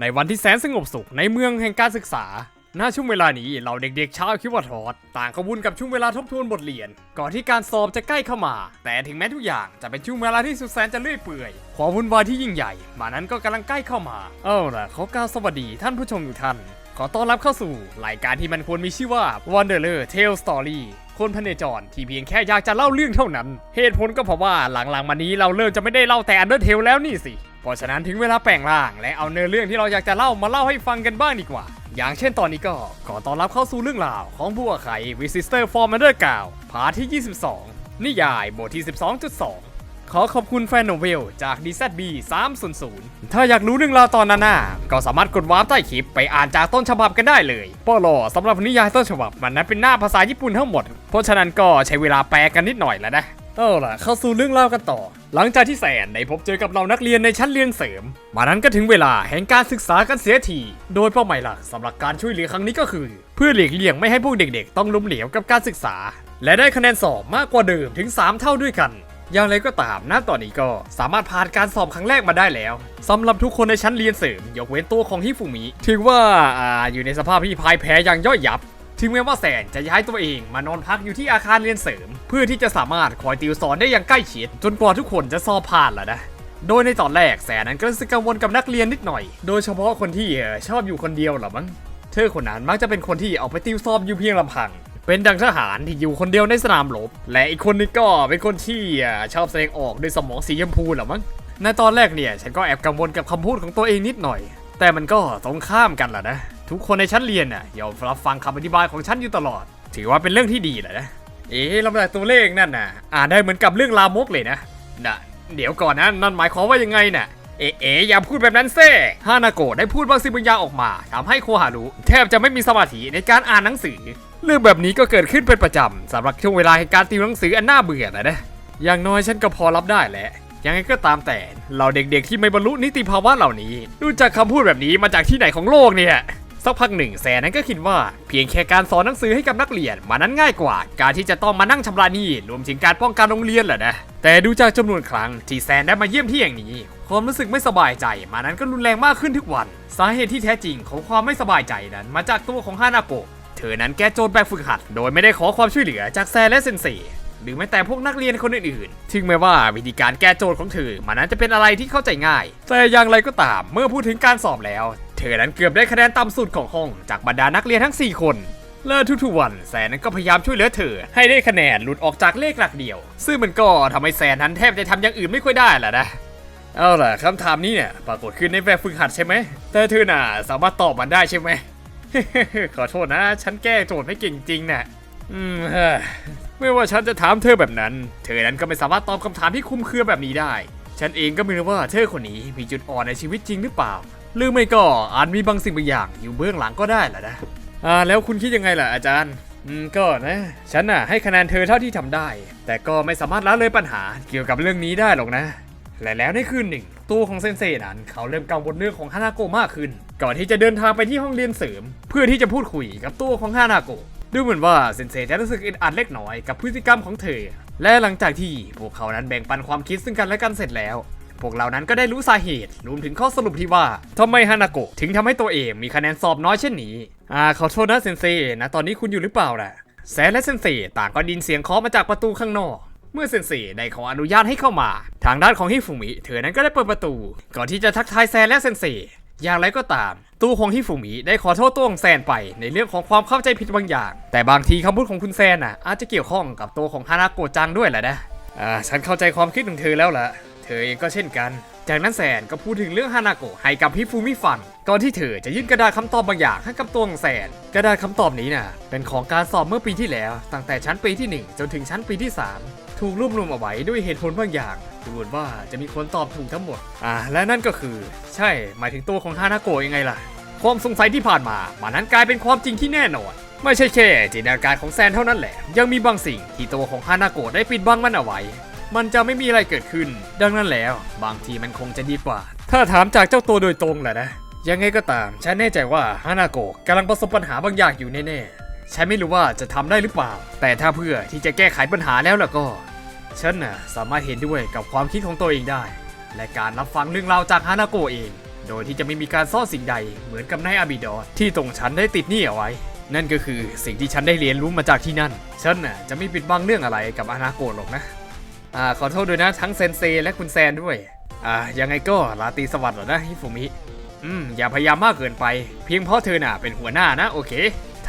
ในวันที่แสนสงบสุขในเมืองแห่งการศึกษา ณ ช่วงเวลานี้เราเด็กๆชาวคิว่าทอดต่างขบุนกับช่วงเวลาทบทวนบทเรียน ก่อนที่การสอบจะใกล้เข้ามา แต่ถึงแม้ทุกอย่างจะเป็นช่วงเวลาที่สุดแสนจะเลื่อยเปื่อย ความวุ่นวายที่ยิ่งใหญ่ มานั้นก็กำลังใกล้เข้ามา เอาล่ะขอกล่าวสวัสดีท่านผู้ชมทุกท่าน ขอต้อนรับเข้าสู่รายการที่มันควรมีชื่อว่า Wanderer Tale Story คนพเนจรที่เพียงแค่อยากจะเล่าเรื่องเท่านั้น เหตุผลก็เพราะว่าหลังๆมานี้เราเริ่มจะไม่ได้เล่าแต่ Undertale แล้วนี่สิ เพราะฉะนั้นถึงเวลาแปลงร่าง และเอาเนื้อเรื่องที่เราอยากจะเล่ามาเล่าให้ฟังกันบ้างดีกว่า อย่างเช่นตอนนี้ก็ขอต้อนรับเข้าสู่เรื่องราวของบัวไข่ Visitor for Mother 9พาร์ทที่ 22 นิยายบทที่ 12.2 ขอขอบคุณแฟนโนเวลจาก DZB 300 ถ้าอยากรู้เรื่องราวตอนนั้นน่ะก็สามารถกดวาร์ปใต้คลิปไปอ่านจากต้นฉบับกันได้เลยปลอสำหรับนิยายต้นฉบับมันนั้นเป็นหน้าภาษาญี่ปุ่นทั้งหมด เพราะฉะนั้นก็ใช้เวลาแปลกันนิดหน่อยแล้วนะ เอาล่ะเข้าสู่เรื่องเล่ากันต่อ หลังจากที่แสนได้พบเจอกับเรานักเรียนในชั้นเรียนเสริม มานั้นก็ถึงเวลาแห่งการศึกษากันเสียที โดยเป้าหมายหลักสำหรับการช่วยเหลือครั้งนี้ก็คือ เพื่อหลีกเลี่ยงไม่ให้พวกเด็กๆ ต้องล้มเหลวกับการศึกษา และได้คะแนนสอบมากกว่าเดิมถึง 3 เท่าด้วยกันอย่างไรก็ตามณตอนนี้ก็สามารถผ่านการสอบครั้งแรกมาได้แล้วสำหรับทุกคนในชั้นเรียนเสริม ยกเว้นตัวของฮิฟุมิ ถือว่าอ่าอยู่ในสภาพที่พ่ายแพ้อย่างย่อยยับ ถึงแม้ว่าแสนจะย้ายตัวเองมานอนพักอยู่ที่อาคารเรียนเสริม เพื่อที่จะสามารถคอยติวสอนได้อย่างใกล้ชิดจนกว่าทุกคนจะสอบผ่านแล้วนะโดยในตอนแรกแสนนั้นก็รู้สึกกังวลกับนักเรียนนิดหน่อย โดยเฉพาะคนที่ออชอบอยู่คนเดียวหรอมั้งเธอคนนั้นมักจะเป็นคนที่ออกไปติวสอบอยู่เพียงลำพัง เป็นดังทหารที่อยู่คนเดียวในสนามรบและอีกคนนึงก็เป็นคนที่ออชอบแสดงออกด้วยสมองสีชมพูหรอมั้งในตอนแรกเนี่ยฉันก็แอบกังวลกับคำพูดของตัวเองนิดหน่อย แต่มันก็ตรงข้ามกันแหละนะ ทุกคนในชั้นเรียนน่ะยอมรับฟังคำอธิบายของฉันอยู่ตลอด ถือว่าเป็นเรื่องที่ดีแหละนะเอ๊ะลำดับตัวเลขนั่นน่ะ อ่านได้เหมือนกับเรื่องลามกเลยนะน่ะเดี๋ยวก่อนนะนั่นหมายความว่ายังไงน่ะเอ๊ะเอ๊ะอย่าพูดแบบนั้นเซ่ฮานาโกะได้พูดบางสิ่งบางอย่างออกมาทำให้โคฮารุแทบจะไม่มีสมาธิในการอ่านหนังสือ เรื่องแบบนี้ก็เกิดขึ้นเป็นประจำสำหรับช่วงเวลาแห่งการติวหนังสืออันน่าเบื่อนะนะอย่างน้อยฉันก็พอรับได้แหละยังไงก็ตามแต่เราเด็กๆที่ไม่บรรลุนิติภาวะเหล่านี้รู้จักคำพูดแบบนี้มาจากที่ไหนของโลกเนี่ย สักพักหนึ่งแซนนั้นก็คิดว่าเพียงแค่การสอนหนังสือให้กับนักเรียนมานั้นง่ายกว่า การที่จะต้องมานั่งชำระหนี้รวมถึงการป้องกันโรงเรียนแหละนะแต่ดูจากจำนวนครั้งที่แซนได้มาเยี่ยมที่อย่างนี้ความรู้สึกไม่สบายใจมานั้นก็รุนแรงมากขึ้นทุกวัน สาเหตุที่แท้จริงของความไม่สบายใจนั้น มาจากตัวของฮานาโกะเธอนั้นแก้โจทย์แบบฝึกหัด โดยไม่ได้ขอความช่วยเหลือจากแซนและเซนเซ หรือแม้แต่พวกนักเรียนคนอื่นๆถึงแม้ว่าวิธีการแก้โจทย์ของเธอมันนั้นจะเป็นอะไรที่เข้าใจง่าย แต่อย่างไรก็ตามเมื่อพูดถึงการสอบแล้ว เธอนั้นเกือบได้คะแนนต่ำสุดของห้องจากบรรดานักเรียนทั้ง 4 คนและทุกๆวันแซนนั้นก็พยายามช่วยเหลือเธอ ให้ได้คะแนนหลุดออกจากเลขหลักเดียว ซึ่งมันก็ทำให้แซนนั้นแทบจะทำอย่างอื่นไม่ค่อยได้แหละนะเอาล่ะคำถามนี้เนี่ยปรากฏขึ้นในแบบฝึกหัดใช่ไหมแต่เธอน่ะสามารถตอบมันได้ใช่ไหมขอโทษนะ ฉันแก้โจทย์ไม่เก่งจริงน่ะอืม ไม่ว่าฉันจะถามเธอแบบนั้น เธอนั้นก็ไม่สามารถตอบคำถามที่คลุมเครือแบบนี้ได้ ฉันเองก็ไม่รู้ว่าเธอคนนี้มีจุดอ่อนในชีวิตจริงหรือเปล่า หรือไม่ก็อาจมีบางสิ่งบางอย่างอยู่เบื้องหลังก็ได้แหละนะ อ่าแล้วคุณคิดยังไงล่ะอาจารย์ อืมก็นะ ฉันน่ะให้คะแนนเธอเท่าที่ทำได้ แต่ก็ไม่สามารถละเลยปัญหาเกี่ยวกับเรื่องนี้ได้หรอกนะ และแล้วในคืนหนึ่ง ตัวของเซนเซนั้นเขาเริ่มกังวลเรื่องของฮานาโกะมากขึ้น ก่อนที่จะเดินทางไปที่ห้องเรียนเสริม เพื่อที่จะพูดคุยกับตัวของฮานาโกะ ดูเหมือนว่าเซนเซจะรู้สึกอึดอัดเล็กน้อยกับพฤติกรรมของเธอ และหลังจากที่พวกเขานั้นแบ่งปันความคิดซึ่งกันและกันเสร็จแล้ว พวกเรานั้นก็ได้รู้สาเหตุรวมถึงข้อสรุปที่ว่าทำไมฮานาโกะถึงทำให้ตัวเองมีคะแนนสอบน้อยเช่นนี้อ่าขอโทษนะเซนเซนะตอนนี้คุณอยู่หรือเปล่าล่ะแซนและเซนเซต่างก็ดินเสียงเคาะมาจากประตูข้างนอก เมื่อเซนเซได้ขออนุญาตให้เข้ามา ทางด้านของฮิฟุมิเธอนั้นก็ได้เปิดประตู ก่อนที่จะทักทายแซนและเซนเซ อย่างไรก็ตาม ตู้ของฮิฟุมิได้ขอโทษตัวของแซนไปในเรื่องของความเข้าใจผิดบางอย่าง แต่บางทีคำพูดของคุณแซนน่ะอาจจะเกี่ยวข้องกับตัวของฮานาโกจังด้วยแหละนะอ่าฉันเข้าใจความคิดของเธอแล้วล่ะ เธอเองก็เช่นกัน จากนั้นแซนก็พูดถึงเรื่องฮานาโกะให้กับฮิฟูมิฟังก่อนที่เธอจะยื่นกระดาษคำตอบบางอย่างให้กับตัวของแซนกระดาษคำตอบนี้น่ะเป็นของการสอบเมื่อปีที่แล้ว ตั้งแต่ชั้นปีที่ 1 จนถึงชั้นปีที่ 3 ถูกรวบรวมเอาไว้ด้วยเหตุผลบางอย่างดูเหมือนว่าจะมีคนตอบถูกทั้งหมด อ่า และนั่นก็คือ ใช่ หมายถึงตัวของฮานาโกะยังไงล่ะ ความสงสัยที่ผ่านมามันนั้นกลายเป็นความจริงที่แน่นอน ไม่ใช่แค่จินตนาการของแซนเท่านั้นแหละ ยังมีบางสิ่งที่ตัวของฮานาโกะได้ปิดบังมันเอาไว้ มันจะไม่มีอะไรเกิดขึ้น ดังนั้นแล้ว บางทีมันคงจะดีกว่า ถ้าถามจากเจ้าตัวโดยตรงแหละนะ ยังไงก็ตาม ฉันแน่ใจว่าฮานาโกะกำลังประสบปัญหาบางอย่างอยู่แน่ๆ ฉันไม่รู้ว่าจะทำได้หรือเปล่า แต่ถ้าเพื่อที่จะแก้ไขปัญหาแล้วล่ะก็ ฉันน่ะสามารถเห็นด้วยกับความคิดของตัวเองได้ และการรับฟังเรื่องราวจากฮานาโกะเอง โดยที่จะไม่มีการซ่อนสิ่งใดเหมือนกับนายอาบิดอที่ตรงฉันได้ติดหนี้เอาไว้ นั่นก็คือสิ่งที่ฉันได้เรียนรู้มาจากที่นั่น ฉันน่ะจะไม่ปิดบังเรื่องอะไรกับอนาโกะหรอกนะอ่าขอโทษด้วยนะทั้งเซนเซและคุณแซนด้วยอ่ายังไงก็ราตรีสวัสดิ์หรอนะฮิฟุมิอืมอย่าพยายามมากเกินไป เพียงเพราะเธอน่ะเป็นหัวหน้านะโอเค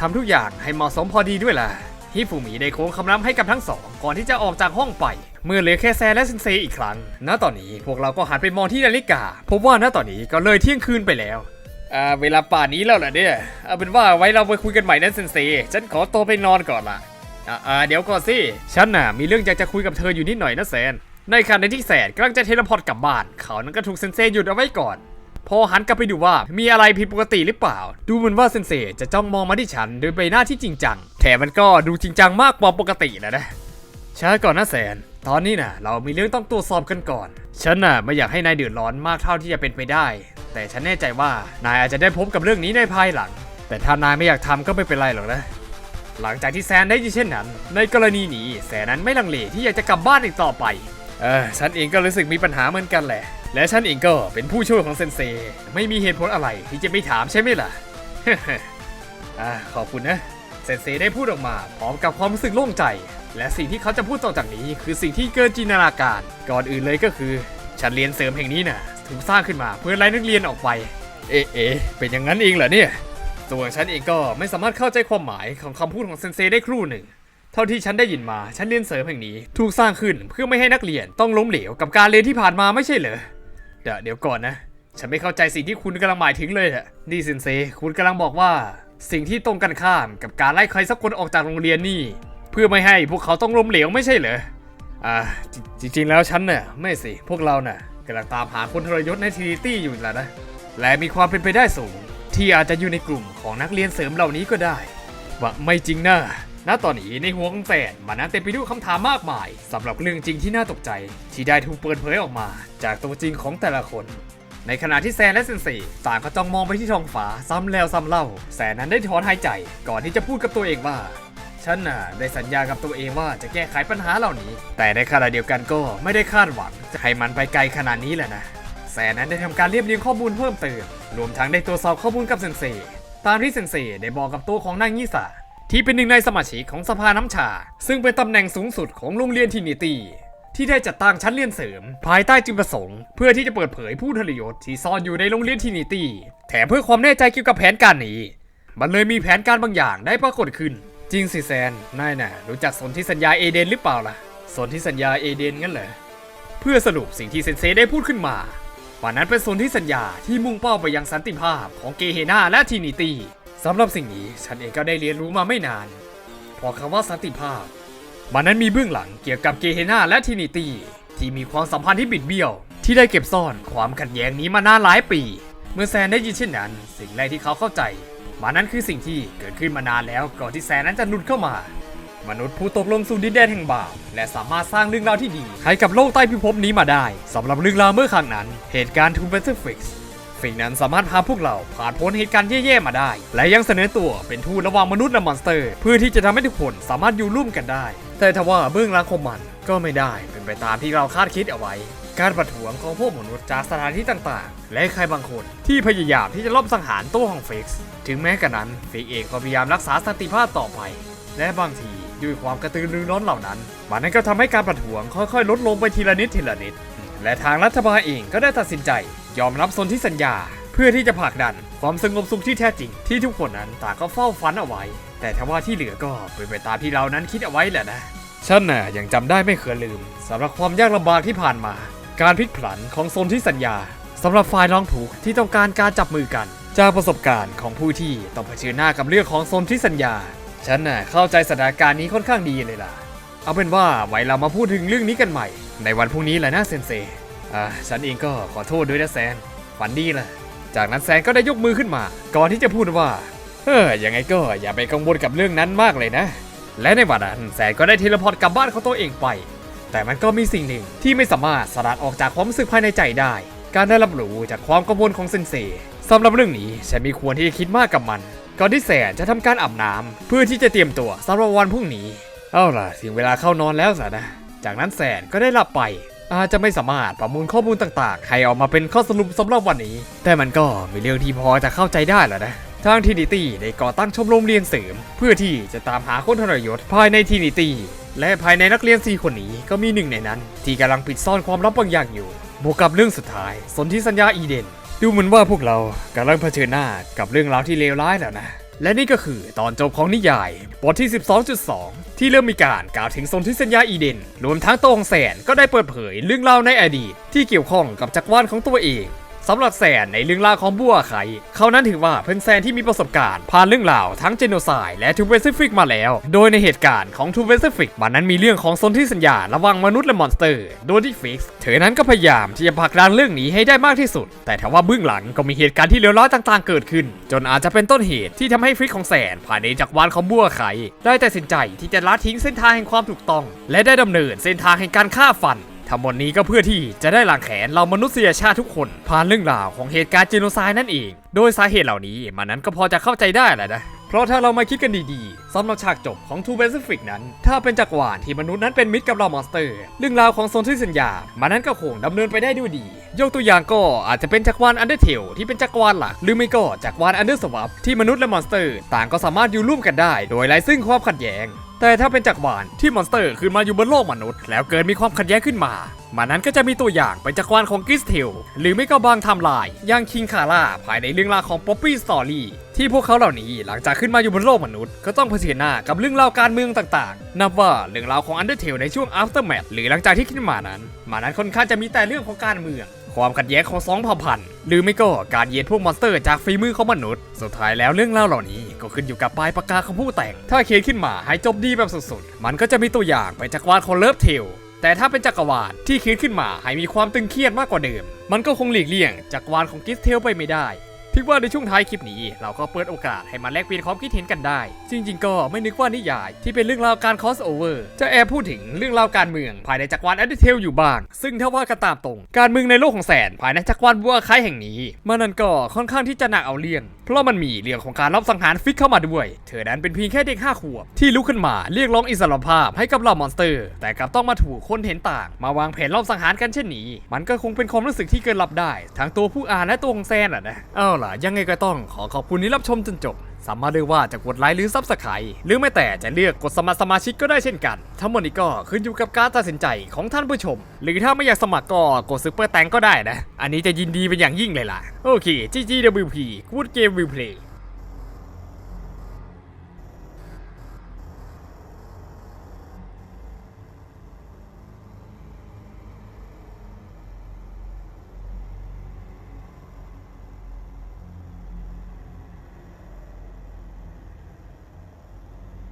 ทำทุกอย่างให้เหมาะสมพอดีด้วยล่ะฮิฟุมิได้โค้งคำนับให้กับทั้งสอง ก่อนที่จะออกจากห้องไป เมื่อเหลือแค่แซนและเซนเซอีกครั้ง ณ ตอนนี้พวกเราก็หันไปมองที่นาฬิกา พบว่าณตอนนี้ก็เลยเที่ยงคืนไปแล้วอ่าเวลาป่านนี้แล้วเหรอเนี่ยเอาเป็นว่าไว้เราไปคุยกันใหม่นะเซนเซ ฉันขอตัวไปนอนก่อนละอ่าอ่าเดี๋ยวก่อนสิ ฉันน่ะมีเรื่องอยากจะคุยกับเธออยู่นิดหน่อยนะแซน ในขณะที่แสนกำลังจะเทเลพอร์ตกลับบ้าน เขานั้นก็ถูกเซนเซหยุดเอาไว้ก่อน พอหันกลับไปดูว่ามีอะไรผิดปกติหรือเปล่า ดูเหมือนว่าเซนเซจะจ้องมองมาที่ฉันด้วยใบหน้าที่จริงจังแถมมันก็ดูจริงจังมากกว่าปกตินะนะช้าก่อนนะแสน ตอนนี้น่ะเรามีเรื่องต้องตรวจสอบกันก่อน ฉันน่ะไม่อยากให้นายเดือดร้อนมากเท่าที่จะเป็นไปได้ แต่ฉันแน่ใจว่านายอาจจะได้พบกับเรื่องนี้ในภายหลัง แต่ถ้านายไม่อยากทำก็ไม่เป็นไรหรอกนะหลังจากที่แซนได้ยินเช่นนั้น ในกรณีนี้แซนนั้นไม่ลังเลที่อยากจะกลับบ้านอีกต่อไป เออฉันเองก็รู้สึกมีปัญหาเหมือนกันแหละ และฉันเองก็เป็นผู้ช่วยของเซนเซ ไม่มีเหตุผลอะไรที่จะไม่ถามใช่ไหมล่ะ อ่าขอบคุณนะ เซนเซได้พูดออกมาพร้อมกับความรู้สึกโล่งใจ และสิ่งที่เขาจะพูดต่อจากนี้ คือสิ่งที่เกินจินตนาการ ก่อนอื่นเลยก็คือฉันเรียนเสริมแห่งนี้น่ะถูกสร้างขึ้นมาเพื่อไล่นักเรียนออกไปเอ๊ะเอ๊ะเป็นอย่างนั้นเองเหรอเนี่ยส่วนฉันเองก็ไม่สามารถเข้าใจความหมายของคำพูดของเซนเซได้ครู่หนึ่ง เท่าที่ฉันได้ยินมาฉันเรียนเสริมแห่งนี้ ถูกสร้างขึ้นเพื่อไม่ให้นักเรียนต้องล้มเหลวกับการเรียนที่ผ่านมาไม่ใช่เหรอ เดี๋ยวเดี๋ยวก่อนนะ ฉันไม่เข้าใจสิ่งที่คุณกำลังหมายถึงเลยอะนี่เซนเซคุณกำลังบอกว่า สิ่งที่ตรงกันข้ามกับการไล่ใครสักคนออกจากโรงเรียนนี่ เพื่อไม่ให้พวกเขาต้องล้มเหลวไม่ใช่เหรออ่าจจริงๆแล้วฉันน่ะไม่สิพวกเราน่ะกำลังตามหาคนทรยศในทีตี้อยู่แล้วนะและมีความเป็นไปได้สูง ที่อาจจะอยู่ในกลุ่มของนักเรียนเสริมเหล่านี้ก็ได้ว่าไม่จริงนะ ณตอนนี้ในหัวของแฟนมันนั้นเต็มไปด้วยคำถามมากมายสำหรับเรื่องจริงที่น่าตกใจ ที่ได้ถูกเปิดเผยออกมา จากตัวจริงของแต่ละคน ในขณะที่แซนและเซนเซต่างก็จ้องมองไปที่ท้องฟ้าซ้ำแล้วซ้ำเล่า แซนนั้นได้ถอนหายใจ ก่อนที่จะพูดกับตัวเองว่าฉันน่ะได้สัญญากับตัวเองว่าจะแก้ไขปัญหาเหล่านี้ แต่ในขณะเดียวกันก็ไม่ได้คาดหวัง จะให้มันไปไกลขนาดนี้แหละนะ แซนนั้นได้ทำการเรียบเรียงข้อมูลเพิ่มเติม รวมทั้งได้ตรวจสอบข้อมูลกับเซนเซตามที่เซนเซได้บอกกับตัวของนางยิสา ที่เป็นหนึ่งในสมาชิกของสภาน้ำชา ซึ่งเป็นตำแหน่งสูงสุดของโรงเรียนทินิตีที่ได้จัดตั้งชั้นเรียนเสริม ภายใต้จุดประสงค์ เพื่อที่จะเปิดเผยผู้ทรยศที่ซ่อนอยู่ในโรงเรียนทินิตีแถมเพื่อความแน่ใจเกี่ยวกับแผนการนี้ มันเลยมีแผนการบางอย่างได้ปรากฏขึ้น จริงสิแซนนายน่ะรู้จักสนธิสัญญาเอเดนหรือเปล่าล่ะสนธิสัญญาเอเดนงั้นเหรอเพื่อสรุปสิ่งที่เซนเซได้พูดขึ้นมาว่านั้นเป็นสนธิสัญญาที่มุ่งเป้าไปยังสันติภาพของเกเฮนาและทีนิตี สำหรับสิ่งนี้ฉันเองก็ได้เรียนรู้มาไม่นาน เพอคำว่าสันติภาพ มันนั้นมีเบื้องหลังเกี่ยวกับเกเฮนาและทินิตี้ที่มีความสัมพันธ์ที่บิดเบี้ยว ที่ได้เก็บซ่อนความขัดแย้งนี้มานานหลายปี เมื่อแซนได้ยินเช่นนั้น สิ่งแรกที่เขาเข้าใจมันนั้นคือสิ่งที่เกิดขึ้นมานานแล้วก่อนที่แซนนั้นจะหลุดเข้ามา มนุษย์ผู้ตกลงสู่ดินแดนแห่งบาปและสามารถสร้างเรื่องราวที่ดีให้กับโลกใต้พิภพนี้มาได้สำหรับเรื่องราวเมื่อครั้งนั้น เหตุการณ์ทูเบนเซอร์ฟิกซ์ ฟิกนั้นสามารถพาพวกเราผ่านพ้นเหตุการณ์แย่ๆมาได้ และยังเสนอตัวเป็นทูตระหว่างมนุษย์และมอนสเตอร์ เพื่อที่จะทำให้ทุกคนสามารถอยู่ร่วมกันได้ แต่ทว่าเบื้องหลังของมันก็ไม่ได้เป็นไปตามที่เราคาดคิดเอาไว้ การประท้วงของพวกมนุษย์จากสถานที่ต่างๆ และใครบางคนที่พยายามที่จะลอบสังหารตัวของฟิกซ์ถึงแม้กระนั้นฟิกเองก็พยายามรักษาสันติภาพต่อไป และบางทีด้วยความกระตือรือร้นเหล่านั้น มันนั้นก็ทำให้การประท้วงค่อยๆ ลดลงไปทีละนิดทีละนิด และทางรัฐบาลเองก็ได้ตัดสินใจ ยอมรับสนธิสัญญา เพื่อที่จะผลักดันความสงบสุขที่แท้จริงที่ทุกคนนั้นต่างก็เฝ้าฝันเอาไว้ แต่ทว่าที่เหลือก็เป็นไปตามที่เรานั้นคิดเอาไว้แหละนะฉันน่ะยังจำได้ไม่เคยลืมสำหรับความยากลำบากที่ผ่านมา การพลิกผันของโซนที่สัญญาสำหรับฝ่ายร้องถูกที่ต้องการการจับมือกัน จากประสบการณ์ของผู้ที่ต้องเผชิญหน้ากับเรื่องของโซนที่สัญญาฉันน่ะเข้าใจสถานการณ์นี้ค่อนข้างดีเลยล่ะ เอาเป็นว่าไว้เรามาพูดถึงเรื่องนี้กันใหม่ ในวันพรุ่งนี้แหละนะเซนเซ อ่าฉันเองก็ขอโทษด้วยนะแซนฝันดีล่ะ จากนั้นแซนก็ได้ยกมือขึ้นมา ก่อนที่จะพูดว่าเฮ้ยยังไงก็อย่าไปกังวลกับเรื่องนั้นมากเลยนะ และในวันนั้นแซนก็ได้เทเลพอร์ตกลับบ้านของตัวเองไป แต่มันก็มีสิ่งหนึ่งที่ไม่สามารถสลัดออกจากความรู้สึกภายในใจได้ การได้รับรู้จากความกังวลของเซนเซสำหรับเรื่องนี้ฉันมีควรที่จะคิดมากกับมันก่อนที่แสนจะทำการอาบน้ำเพื่อที่จะเตรียมตัวสำหรับวันพรุ่งนี้ เอาล่ะถึงเวลาเข้านอนแล้วสินะจากนั้นแสนก็ได้หลับไป อาจจะไม่สามารถประมวลข้อมูลต่างๆ ให้ออกมาเป็นข้อสรุปสำหรับวันนี้ แต่มันก็มีเรื่องที่พอจะเข้าใจได้แล้วนะทางทีนิตี้ได้ก่อตั้งชมรมเรียนเสริม เพื่อที่จะตามหาคนทรยศภายในทีนิตี้และภายในนักเรียน 4 คนนี้ก็มีหนึ่งในนั้น ที่กำลังปิดซ่อนความลับบางอย่างอยู่ บวกกับเรื่องสุดท้าย สนธิสัญญาอีเดน ดูเหมือนว่าพวกเรากำลังเผชิญหน้ากับเรื่องราวที่เลวร้ายแล้วนะ และนี่ก็คือตอนจบของนิยาย บทที่ 12.2 ที่เริ่มมีการกล่าวถึงสนธิสัญญาอีเดน รวมทั้งตัวของแสนก็ได้เปิดเผยเรื่องราวในอดีตที่เกี่ยวข้องกับจักรวาลของตัวเอง สำหรับแซนในเรื่องราวของบัวไขเขานั้นถือว่าเป็นแซนที่มีประสบการณ์ ผ่านเรื่องราวทั้งเจโนไซด์และทูเวซิฟิกมาแล้ว โดยในเหตุการณ์ของทูเวซิฟิกมันนั้นมีเรื่องของสนธิสัญญาระหว่างมนุษย์และมอนสเตอร์ โดยที่ฟิกซ์เธอนั้นก็พยายามที่จะผลักดันเรื่องนี้ให้ได้มากที่สุด แต่ทว่าเบื้องหลังก็มีเหตุการณ์ที่เลวร้ายต่างๆ เกิดขึ้น จนอาจจะเป็นต้นเหตุที่ทำให้ฟิกของแซนผ่านในจักรวาลของบัวไขได้แตัดสินใจที่จะละทิ้งเส้นทางแห่งความถูกต้อง และได้ดำเนินเส้นทางแห่งการฆ่าฟัน ทั้งหมดนี้ก็เพื่อที่จะได้ล้างแขนเรามนุษยชาติทุกคน ผ่านเรื่องราวของเหตุการณ์จีโนไซด์นั่นเอง โดยสาเหตุเหล่านี้มันนั้นก็พอจะเข้าใจได้แหละนะเพราะถ้าเรามาคิดกันดีๆสำหรับฉากจบของ Two Pacific นั้น ถ้าเป็นจักรวาลที่มนุษย์นั้นเป็นมิตรกับเรามอนสเตอร์ เรื่องราวของโซนที่สัญญา มันนั้นก็คงดำเนินไปได้ด้วยดี ยกตัวอย่างก็อาจจะเป็นจักรวาลอันเดอร์เทลที่เป็นจักรวาลหลัก หรือไม่ก็จักรวาลอันเดอร์สวับที่มนุษย์และมอนสเตอร์ ต่างก็สามารถอยู่ร่วมกันได้ โดยไร้ซึ่งความขัดแย้ง แต่ถ้าเป็นจักรวาลที่มอนสเตอร์ขึ้นมาอยู่บนโลกมนุษย์ แล้วเกิดมีความขัดแย้งขึ้นมามันนั้นก็จะมีตัวอย่างเป็นจักรวาลของกิสเทลหรือไม่ก็บางไทม์ไลน์อย่างคิงคาร่าภายในเรื่องราวของป๊อปปี้สตอรี่ที่พวกเขาเหล่านี้หลังจากขึ้นมาอยู่บนโลกมนุษย์ ก็ต้องเผชิญหน้ากับเรื่องราวการเมืองต่างๆ นับว่าเรื่องราวของ Undertale ในช่วง Aftermath หรือหลังจากที่ขึ้นมานั้น มานั้นค่อนข้างจะมีแต่เรื่องของการเมือง ความขัดแย้งของสองเผ่าพันธุ์หรือไม่ก็การเหยียดพวกมอนสเตอร์จากฝีมือของมนุษย์ สุดท้ายแล้วเรื่องเล่าเหล่านี้ก็ขึ้นอยู่กับปลายปากกาของผู้แต่ง ถ้าเขียนขึ้นมาให้จบดีแบบสุดๆ มันก็จะมีตัวอย่างไปจากวาดของเลิฟเทลแต่ถ้าเป็นจักรวาลที่คิดขึ้นมาให้มีความตึงเครียดมากกว่าเดิม มันก็คงหลีกเลี่ยงจักรวาลของกิสเทลไปไม่ได้ คิดว่าในช่วงท้ายคลิปนี้ เราก็เปิดโอกาสให้มาแลกเปลี่ยนความคิดเห็นกันได้ จริง ๆ ก็ไม่นึกว่านิยาย ที่เป็นเรื่องราวการคอสโอเวอร์จะแอบพูดถึงเรื่องราวการเมืองภายในจักรวาลอันเดเทลอยู่บ้าง ซึ่งถ้าว่ากันตามตรง การเมืองในโลกของแสนภายในจักรวาลบัวค้ายแห่งนี้มันนั่นก็ค่อนข้างที่จะหนักเอาเรื่อง เพราะมันมีเรื่องของการลอบสังหารฟิกเข้ามาด้วย เธอนั้นเป็นเพียงแค่เด็กห้าขวบที่ลุกขึ้นมาเรียกร้องอิสรภาพให้กับเหล่ามอนสเตอร์ แต่กลับต้องมาถูกคนเห็นต่าง มาวางแผนลอบสังหารกันเช่นนี้ มันก็คงเป็นความรู้สึกที่เกินรับได้ ทั้งตัวผู้อ่านและตัวของแซนอะนะ เอาล่ะยังไงก็ต้องขอขอบคุณที่รับชมจนจบ สามารถเลือกว่าจะกดไลค์หรือซับสไครต์หรือไม่แต่จะเลือกกดสมัครสมาชิกก็ได้เช่นกัน ทั้งหมดนี้ก็ขึ้นอยู่กับการตัดสินใจของท่านผู้ชม หรือถ้าไม่อยากสมัครก็กดซื้อเปอร์แตงก็ได้นะ อันนี้จะยินดีเป็นอย่างยิ่งเลยล่ะ โอเค GGWP Good Game Replay